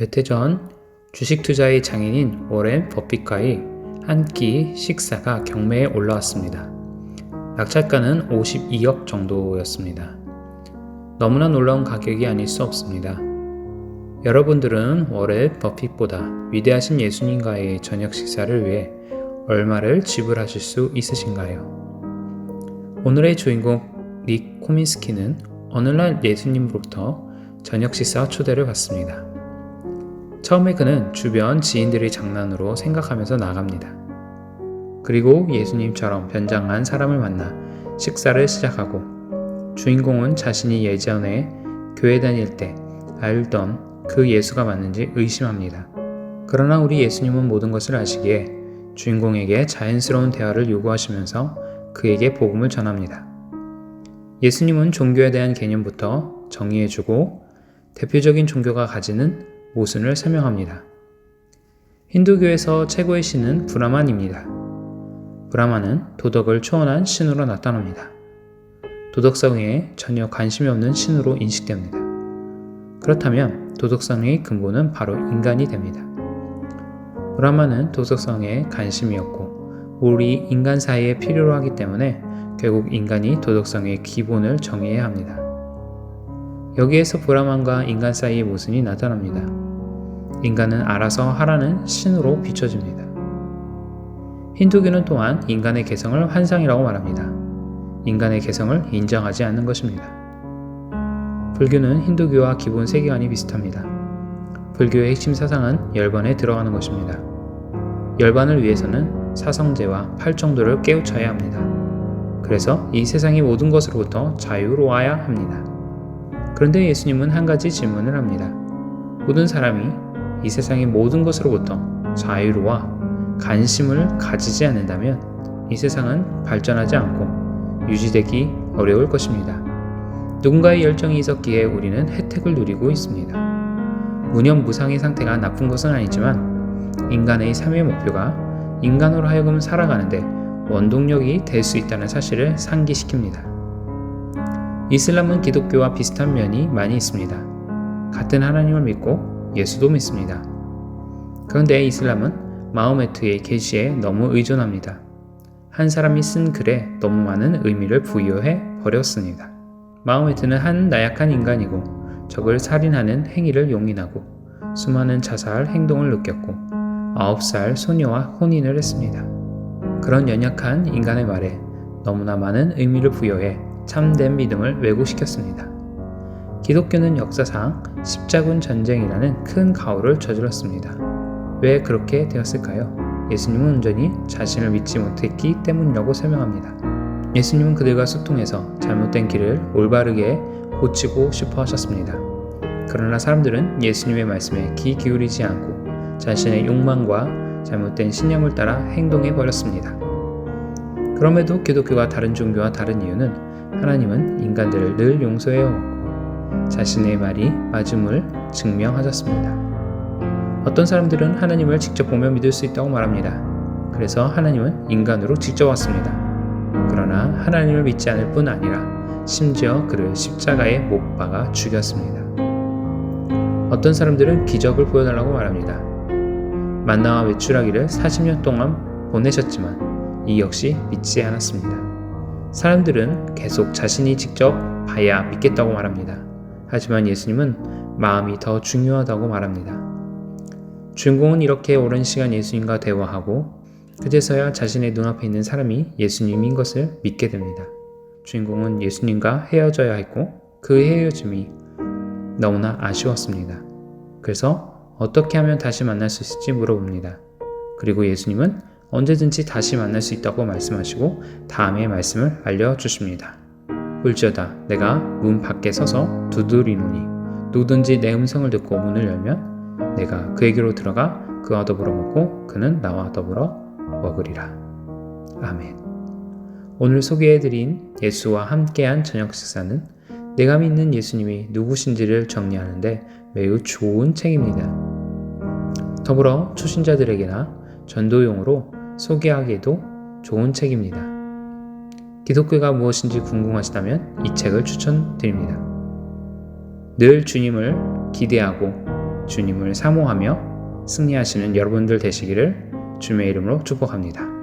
몇해전 주식 투자의 장인인 워렌 버핏과의 한 끼 식사가 경매에 올라왔습니다. 낙찰가는 52억 정도였습니다. 너무나 놀라운 가격이 아닐 수 없습니다. 여러분들은 워렌 버핏보다 위대하신 예수님과의 저녁 식사를 위해 얼마를 지불하실 수 있으신가요? 오늘의 주인공 닉 코민스키는 어느 날 예수님으로부터 저녁 식사 초대를 받습니다. 처음에 그는 주변 지인들의 장난으로 생각하면서 나갑니다. 그리고 예수님처럼 변장한 사람을 만나 식사를 시작하고 주인공은 자신이 예전에 교회 다닐 때 알던 그 예수가 맞는지 의심합니다. 그러나 우리 예수님은 모든 것을 아시기에 주인공에게 자연스러운 대화를 요구하시면서 그에게 복음을 전합니다. 예수님은 종교에 대한 개념부터 정의해주고 대표적인 종교가 가지는 모순을 설명합니다. 힌두교에서 최고의 신은 브라만입니다. 브라만은 도덕을 초월한 신으로 나타납니다. 도덕성에 전혀 관심이 없는 신으로 인식됩니다. 그렇다면 도덕성의 근본은 바로 인간이 됩니다. 브라만은 도덕성에 관심이었고 우리 인간 사이에 필요로 하기 때문에 결국 인간이 도덕성의 기본을 정해야 합니다. 여기에서 브라만과 인간 사이의 모순이 나타납니다. 인간은 알아서 하라는 신으로 비춰집니다. 힌두교는 또한 인간의 개성을 환상이라고 말합니다. 인간의 개성을 인정하지 않는 것입니다. 불교는 힌두교와 기본 세계관이 비슷합니다. 불교의 핵심 사상은 열반에 들어가는 것입니다. 열반을 위해서는 사성제와 팔정도를 깨우쳐야 합니다. 그래서 이 세상의 모든 것으로부터 자유로워야 합니다. 그런데 예수님은 한 가지 질문을 합니다. 모든 사람이 이 세상의 모든 것으로부터 자유로워 관심을 가지지 않는다면 이 세상은 발전하지 않고 유지되기 어려울 것입니다. 누군가의 열정이 있었기에 우리는 혜택을 누리고 있습니다. 무념무상의 상태가 나쁜 것은 아니지만 인간의 삶의 목표가 인간으로 하여금 살아가는데 원동력이 될 수 있다는 사실을 상기시킵니다. 이슬람은 기독교와 비슷한 면이 많이 있습니다. 같은 하나님을 믿고 예수도 믿습니다. 그런데 이슬람은 마호메트의 계시에 너무 의존합니다. 한 사람이 쓴 글에 너무 많은 의미를 부여해 버렸습니다. 마호메트는 한 나약한 인간이고 적을 살인하는 행위를 용인하고 수많은 자살 행동을 느꼈고 9살 소녀와 혼인을 했습니다. 그런 연약한 인간의 말에 너무나 많은 의미를 부여해 참된 믿음을 왜곡시켰습니다. 기독교는 역사상 십자군 전쟁이라는 큰 가오를 저질렀습니다. 왜 그렇게 되었을까요? 예수님은 온전히 자신을 믿지 못했기 때문이라고 설명합니다. 예수님은 그들과 소통해서 잘못된 길을 올바르게 고치고 싶어 하셨습니다. 그러나 사람들은 예수님의 말씀에 귀 기울이지 않고 자신의 욕망과 잘못된 신념을 따라 행동해 버렸습니다. 그럼에도 기독교가 다른 종교와 다른 이유는 하나님은 인간들을 늘 용서해 왔고 자신의 말이 맞음을 증명하셨습니다. 어떤 사람들은 하나님을 직접 보며 믿을 수 있다고 말합니다. 그래서 하나님은 인간으로 직접 왔습니다. 그러나 하나님을 믿지 않을 뿐 아니라 심지어 그를 십자가에 못 박아 죽였습니다. 어떤 사람들은 기적을 보여달라고 말합니다. 만나와 외출하기를 40년 동안 보내셨지만 이 역시 믿지 않았습니다. 사람들은 계속 자신이 직접 봐야 믿겠다고 말합니다. 하지만 예수님은 마음이 더 중요하다고 말합니다. 주인공은 이렇게 오랜 시간 예수님과 대화하고 그제서야 자신의 눈앞에 있는 사람이 예수님인 것을 믿게 됩니다. 주인공은 예수님과 헤어져야 했고 그 헤어짐이 너무나 아쉬웠습니다. 그래서 어떻게 하면 다시 만날 수 있을지 물어봅니다. 그리고 예수님은 언제든지 다시 만날 수 있다고 말씀하시고 다음의 말씀을 알려주십니다. 볼지어다 내가 문 밖에 서서 두드리노니 누구든지 내 음성을 듣고 문을 열면 내가 그에게로 들어가 그와 더불어 먹고 그는 나와 더불어 먹으리라. 아멘. 오늘 소개해드린 예수와 함께한 저녁 식사는 내가 믿는 예수님이 누구신지를 정리하는데 매우 좋은 책입니다. 더불어 초신자들에게나 전도용으로 소개하기에도 좋은 책입니다. 기독교가 무엇인지 궁금하시다면 이 책을 추천드립니다. 늘 주님을 기대하고 주님을 사모하며 승리하시는 여러분들 되시기를 주님의 이름으로 축복합니다.